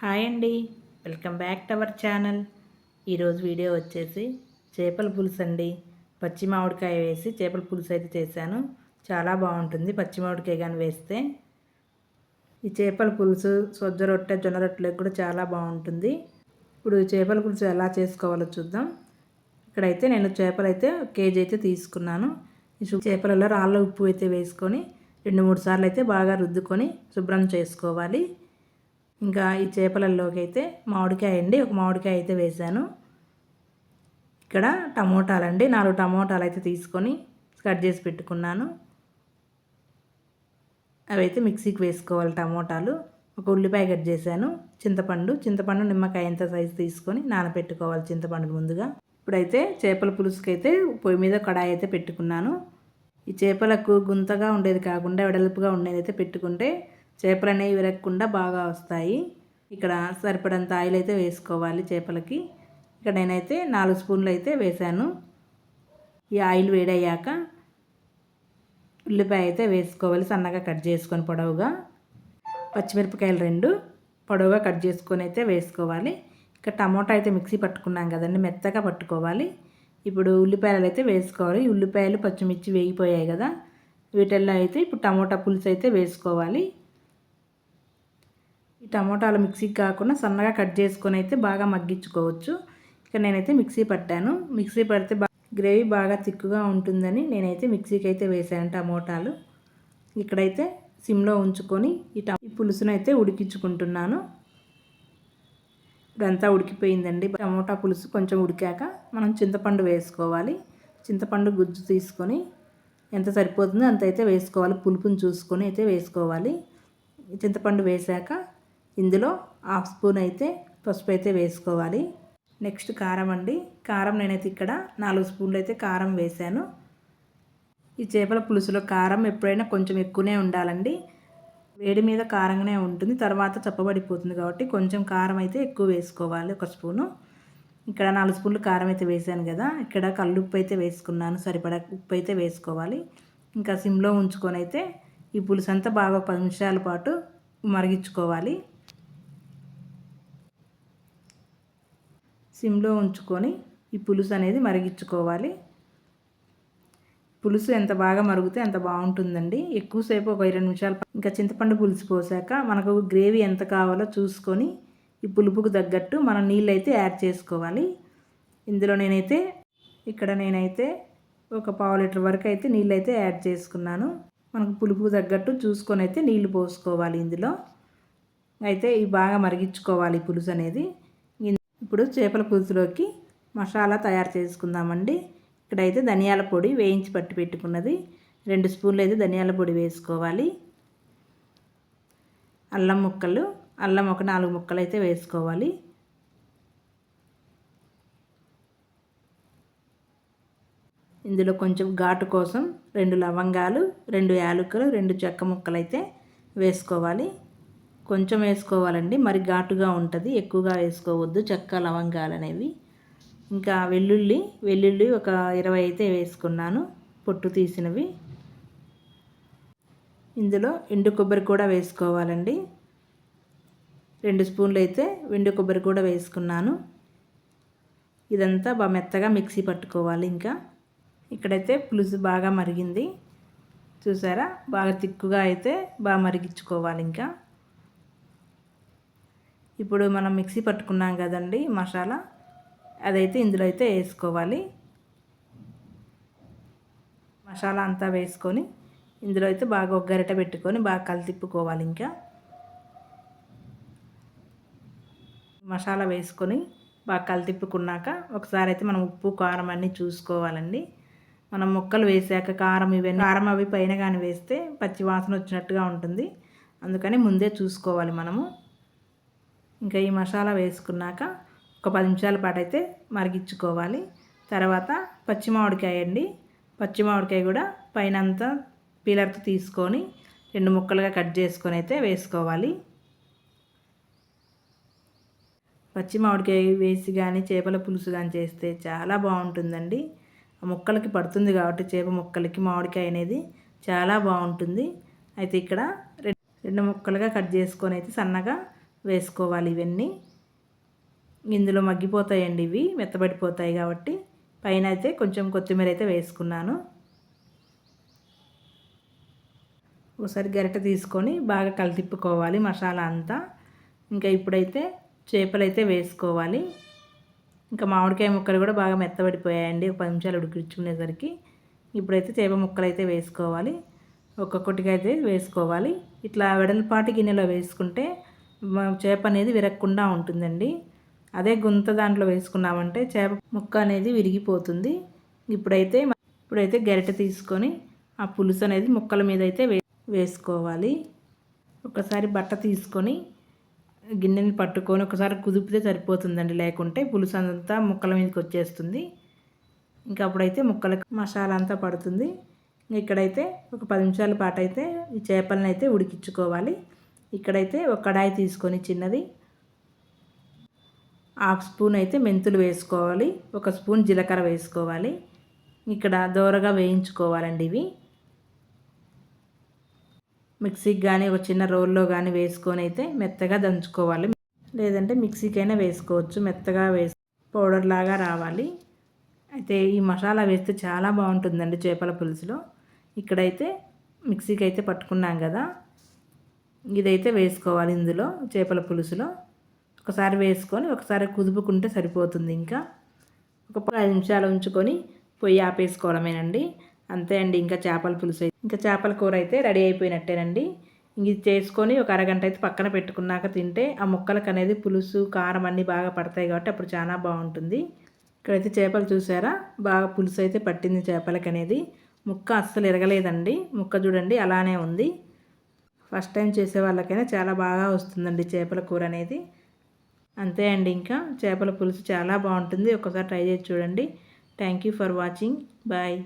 Hi అండి. Welcome back to our channel. ఈరోజు video వచ్చేసి చేపల పులుసు అండి. పచ్చి మామిడికాయ వేసి చేపల పులుసు అయితే చేశాను. చాలా బాగుంటుంది పచ్చి మామిడికాయ కానీ వేస్తే. ఈ చేపల పులుసు సొజ్జ రొట్టె జొన్న రొట్టెలకు కూడా చాలా బాగుంటుంది. ఇప్పుడు చేపల పులుసు ఎలా చేసుకోవాలో చూద్దాం. ఇక్కడైతే నేను చేపలు అయితే కేజీ అయితే తీసుకున్నాను. ఈ చేపలలో రాళ్ళ ఉప్పు అయితే వేసుకొని రెండు మూడు సార్లు అయితే బాగా రుద్దుకొని శుభ్రం చేసుకోవాలి. ఇంకా ఈ చేపలలోకి అయితే మామిడికాయ అండి. ఒక మామిడికాయ అయితే వేసాను ఇక్కడ టమోటాలండి. నాలుగు టమోటాలు అయితే తీసుకొని కట్ చేసి పెట్టుకున్నాను. అవి అయితే మిక్సీకి వేసుకోవాలి టమోటాలు. ఒక ఉల్లిపాయ కట్ చేశాను. చింతపండు. చింతపండు నిమ్మకాయ ఎంత సైజు తీసుకొని నానబెట్టుకోవాలి చింతపండు ముందుగా. ఇప్పుడైతే చేపల పులుసుకి అయితే పొయ్యి మీద కడాయి అయితే పెట్టుకున్నాను. ఈ చేపలకు గుంతగా ఉండేది కాకుండా వెడల్పుగా ఉండేది అయితే పెట్టుకుంటే చేపలు అనేవి విరగకుండా బాగా వస్తాయి. ఇక్కడ సరిపడంత ఆయిల్ అయితే వేసుకోవాలి చేపలకి. ఇక్కడ నేనైతే నాలుగు స్పూన్లు అయితే వేశాను. ఈ ఆయిల్ వేడయ్యాక ఉల్లిపాయ అయితే వేసుకోవాలి సన్నగా కట్ చేసుకొని పొడవుగా. పచ్చిమిరపకాయలు రెండు పొడవుగా కట్ చేసుకొని అయితే వేసుకోవాలి. ఇక్కడ టమోటా అయితే మిక్సీ పట్టుకున్నాం కదండి మెత్తగా పట్టుకోవాలి. ఇప్పుడు ఉల్లిపాయలు అయితే వేసుకోవాలి ఉల్లిపాయలు పచ్చిమిర్చి వేగిపోయాయి కదా వీటిల్లో అయితే ఇప్పుడు టమోటా పులుసు అయితే వేసుకోవాలి. ఈ టమోటాలు మిక్సీకి కాకుండా సన్నగా కట్ చేసుకొని అయితే బాగా మగ్గించుకోవచ్చు. ఇక నేనైతే మిక్సీ పట్టాను. మిక్సీ పడితే గ్రేవీ బాగా తిక్కుగా ఉంటుందని నేనైతే మిక్సీకి అయితే వేసాను టమోటాలు. ఇక్కడైతే సిమ్లో ఉంచుకొని ఈ ఈ పులుసును అయితే ఉడికించుకుంటున్నాను. ఇదంతా ఉడికిపోయిందండి. టమోటా పులుసు కొంచెం ఉడికాక మనం చింతపండు వేసుకోవాలి. చింతపండు గుజ్జు తీసుకొని ఎంత సరిపోతుందో అంత అయితే వేసుకోవాలి. పులుపుని చూసుకొని అయితే వేసుకోవాలి. చింతపండు వేసాక ఇందులో హాఫ్ స్పూన్ అయితే పసుపు అయితే వేసుకోవాలి. నెక్స్ట్ కారం అండి. కారం నేనైతే ఇక్కడ నాలుగు స్పూన్లు అయితే కారం వేశాను. ఈ చేపల పులుసులో కారం ఎప్పుడైనా కొంచెం ఎక్కువనే ఉండాలండి. వేడి మీద కారంగానే ఉంటుంది. తర్వాత చప్పబడిపోతుంది కాబట్టి కొంచెం కారం అయితే ఎక్కువ వేసుకోవాలి ఒక స్పూను. ఇక్కడ నాలుగు స్పూన్లు కారం అయితే వేసాను కదా. ఇక్కడ కల్లుప్పు అయితే వేసుకున్నాను. సరిపడా ఉప్పు అయితే వేసుకోవాలి. ఇంకా సిమ్లో ఉంచుకొని అయితే ఈ పులుసు అంతా బాగా పది నిమిషాల పాటు మరిగించుకోవాలి. సిమ్లో ఉంచుకొని ఈ పులుసు అనేది మరిగించుకోవాలి. పులుసు ఎంత బాగా మరుగుతే అంత బాగుంటుందండి. ఎక్కువసేపు ఒక ఇరవై నిమిషాలు ఇంకా చింతపండు పులుసు పోసాక మనకు గ్రేవీ ఎంత కావాలో చూసుకొని ఈ పులుపుకు తగ్గట్టు మనం నీళ్ళు అయితే యాడ్ చేసుకోవాలి. ఇందులో నేనైతే ఇక్కడ నేనైతే ఒక పావు లీటర్ వరకు అయితే నీళ్ళు అయితే యాడ్ చేసుకున్నాను. మనకు పులుపుకు తగ్గట్టు చూసుకొని అయితే నీళ్ళు పోసుకోవాలి ఇందులో. అయితే ఇవి బాగా మరిగించుకోవాలి పులుసు అనేది. ఇప్పుడు చేపల పులుసులోకి మసాలా తయారు చేసుకుందామండి. ఇక్కడైతే ధనియాల పొడి వేయించి పట్టి పెట్టుకున్నది. రెండు స్పూన్లు అయితే ధనియాల పొడి వేసుకోవాలి. అల్లం ముక్కలు అల్లం ఒక నాలుగు ముక్కలు అయితే వేసుకోవాలి. ఇందులో కొంచెం ఘాటు కోసం రెండు లవంగాలు రెండు యాలకులు రెండు చెక్క ముక్కలు అయితే వేసుకోవాలి. కొంచెం వేసుకోవాలండి. మరి ఘాటుగా ఉంటుంది. ఎక్కువగా వేసుకోవద్దు. చెక్క లవంగాలు అనేవి. ఇంకా వెల్లుల్లి వెల్లుల్లి ఒక ఇరవై అయితే వేసుకున్నాను. పొట్టు తీసినవి. ఇందులో ఎండు కొబ్బరి కూడా వేసుకోవాలండి. రెండు స్పూన్లు అయితే ఎండు కొబ్బరి కూడా వేసుకున్నాను. ఇదంతా బాగా మెత్తగా మిక్సీ పట్టుకోవాలి ఇంకా. ఇక్కడైతే పులుసు బాగా మరిగింది. చూసారా? బాగా తిక్కుగా అయితే బాగా మరిగించుకోవాలి ఇంకా. ఇప్పుడు మనం మిక్సీ పట్టుకున్నాం కదండి మసాలా అదైతే ఇందులో అయితే వేసుకోవాలి. మసాలా అంతా వేసుకొని ఇందులో అయితే బాగా ఒక గరిట పెట్టుకొని బాగా కలితిప్పుకోవాలి ఇంకా. మసాలా వేసుకొని బాగా కలితిప్పుకున్నాక ఒకసారి అయితే మనం ఉప్పు కారం అన్నీ చూసుకోవాలండి. మనం ముక్కలు వేసాక కారం ఇవన్నీ కారం అవి పైన కానీ వేస్తే పచ్చి వాసన వచ్చినట్టుగా ఉంటుంది. అందుకని ముందే చూసుకోవాలి మనము. ఇంకా ఈ మసాలా వేసుకున్నాక ఒక పది నిమిషాల పాటు అయితే మరిగించుకోవాలి. తర్వాత పచ్చి మామిడికాయ అండి. పచ్చి మామిడికాయ కూడా పైన అంతా పీలర్తో తీసుకొని రెండు ముక్కలుగా కట్ చేసుకొని అయితే వేసుకోవాలి. పచ్చి మామిడికాయ వేసి కానీ చేపల పులుసు కానీ చేస్తే చాలా బాగుంటుందండి. ముక్కలకి పడుతుంది కాబట్టి చేప ముక్కలకి మామిడికాయ అనేది చాలా బాగుంటుంది. అయితే ఇక్కడ రెండు ముక్కలుగా కట్ చేసుకొని అయితే సన్నగా వేసుకోవాలి ఇవన్నీ. ఇందులో మగ్గిపోతాయండి ఇవి మెత్తబడిపోతాయి కాబట్టి. పైన అయితే కొంచెం కొత్తిమీర అయితే వేసుకున్నాను. ఒకసారి గరిటె తీసుకొని బాగా కలితిప్పుకోవాలి మసాలా అంతా. ఇంకా ఇప్పుడైతే చేపలు అయితే వేసుకోవాలి. ఇంకా మామిడికాయ ముక్కలు కూడా బాగా మెత్తబడిపోయాయండి. ఒక పది నిమిషాలు ఉడికించుకునేసరికి ఇప్పుడైతే చేప ముక్కలు అయితే వేసుకోవాలి. ఒక్కొక్కటిగా అయితే వేసుకోవాలి. ఇట్లా వెడల్పాటి గిన్నెలో వేసుకుంటే చేప అనేది విరగకుండా ఉంటుందండి. అదే గుంత దాంట్లో వేసుకున్నామంటే చేప ముక్క అనేది విరిగిపోతుంది. ఇప్పుడైతే ఇప్పుడైతే గరిటె తీసుకొని ఆ పులుసు అనేది ముక్కల మీద అయితే వే వేసుకోవాలి. ఒకసారి బట్ట తీసుకొని గిన్నెని పట్టుకొని ఒకసారి కుదిపితే సరిపోతుందండి. లేకుంటే పులుసు అంతా ముక్కల మీదకి వచ్చేస్తుంది. ఇంకా అప్పుడైతే ముక్కలకు మసాలా అంతా పడుతుంది. ఇక్కడైతే ఒక పది నిమిషాల పాటు అయితే ఈ చేపలను అయితే ఉడికించుకోవాలి. ఇక్కడైతే ఒక కడాయి తీసుకొని చిన్నది. హాఫ్ స్పూన్ అయితే మెంతులు వేసుకోవాలి ఒక స్పూన్ జీలకర్ర వేసుకోవాలి. ఇక్కడ దోరగా వేయించుకోవాలండి ఇవి. మిక్సీకి కానీ ఒక చిన్న రోల్లో కానీ వేసుకొని అయితే మెత్తగా దంచుకోవాలి. లేదంటే మిక్సీకైనా వేసుకోవచ్చు మెత్తగా వేసి పౌడర్ లాగా రావాలి. అయితే ఈ మసాలా వేస్తే చాలా బాగుంటుందండి చేపల పులుసులో. ఇక్కడైతే మిక్సీకి అయితే పట్టుకున్నాం కదా. ఇదైతే వేసుకోవాలి ఇందులో చేపల పులుసులో. ఒకసారి వేసుకొని ఒకసారి కుదుపుకుంటే సరిపోతుంది ఇంకా. ఒక ఐదు నిమిషాలు ఉంచుకొని పొయ్యి ఆపేసుకోవడమేనండి. అంతే అండి ఇంకా చేపల పులుసు ఇంకా చేపల కూర అయితే రెడీ అయిపోయినట్టేనండి. ఇంక ఇది చేసుకొని ఒక అరగంట అయితే పక్కన పెట్టుకున్నాక తింటే ఆ ముక్కలకు అనేది పులుసు కారం అన్నీ బాగా పడతాయి కాబట్టి అప్పుడు చాలా బాగుంటుంది. ఇక్కడైతే చేపలు చూసారా? బాగా పులుసు అయితే పట్టింది చేపలకి అనేది. ముక్క అస్సలు ఎరగలేదండి. ముక్క చూడండి అలానే ఉంది. ఫస్ట్ టైం చేసే వాళ్ళకైనా చాలా బాగా వస్తుందండి చేపల కూర అనేది. అంతే అండి ఇంకా చేపల పులుసు చాలా బాగుంటుంది. ఒకసారి ట్రై చేసి చూడండి. Thank you for watching bye